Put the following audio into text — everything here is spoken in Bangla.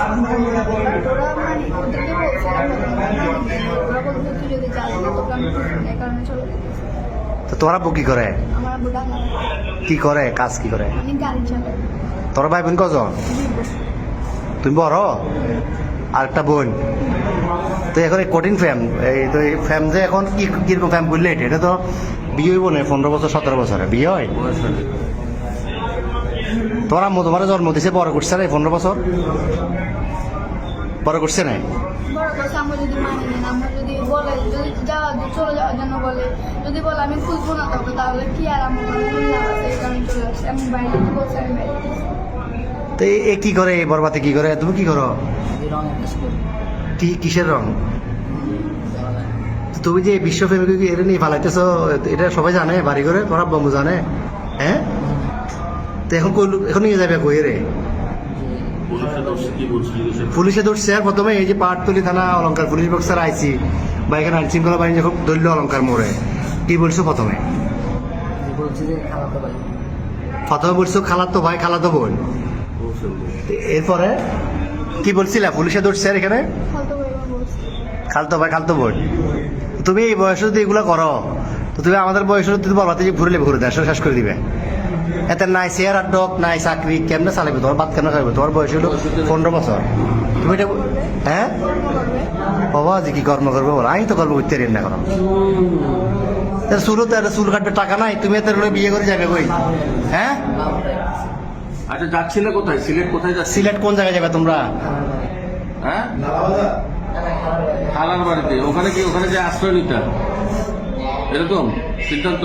ওরা ওদেরকে বলছিলাম ওরা বলতো তুই যদি যাস না তোকে আমি এই কারণে চলে যেতেছি তো তোমার আব্বু কি করে? কি করে? কাজ কি করে? আমি তোর ভাই বোন কজন? তুমি বড়? আর একটা বোন। তো এখন এই কঠিন ফ্যাম এই তো এই ফ্যাম যে এখন কি কীরকম ফ্যাম বললে এটা তো বিয়ে হইব না, পনেরো বছর, সতেরো বছরে। বিয়ে হয়। তোমার আম্মু তোমার জন্ম দিছে বড় করছে না পনেরো বছর। বড় করছে না। তো এ- কি করে বরবাতে কি করে? তুমি কি করো? কি কিসের রং? তুমি যে বিশ্ব ফেমিকে এটা নিয়ে ফালাইতেছো এটা সবাই জানে বাড়ি করে তোমার বম্বু জানে। তো এখন কই- এখন নিয়ে যাবে কই রে পুলিশে ধরছে প্রথমে এই যে পাটতলি থানা অলঙ্কার পুলিশ বক্সার আইসি বা এখানে আইন শৃঙ্খলা বাহিনী যখন ধরল অলঙ্কার মোড়ে কি বলছো প্রথমে? যে বলছি যে খালাতো ভাই। প্রথমে বলছো খালাতো ভাই খালাতো বোন। এরপরে কি বলছিলা? পুলিশে ধরছে আর এখানে? খালতো ভাই খালতো বোন। তুমি এই বয়সে যদি এগুলো করো তো তুমি আমাদের বয়সে যদি বলবাতে যে ঘুরলে ঘুরে দেশ শেষ করে দিবে। এতে নাই চেয়ার আর ডক নাই চাকরি কেমনে চালাবে তোমার বাদ কেন খাইবে তোমার বয়স হলো পনেরো বছর। তুমি এটা হ্যাঁ? বাবা যে কি কর্ম করব বলো? আমি তো কর্ম করতে পারি না কোনো চুলও তো একটা চুল কাটবে টাকা নাই। তুমি এত বিয়ে করে যাবে কই? হ্যাঁ? আচ্ছা যাচ্ছিলে কোথায়? সিলেট কোথায় যাচ্ছি সিলেট কোন জায়গায় যাবে তোমরা? হ্যাঁ? খালার বাড়িতে। ওখানে কি ওখানে যে আশ্রয় নিতে এরকম সিদ্ধান্ত?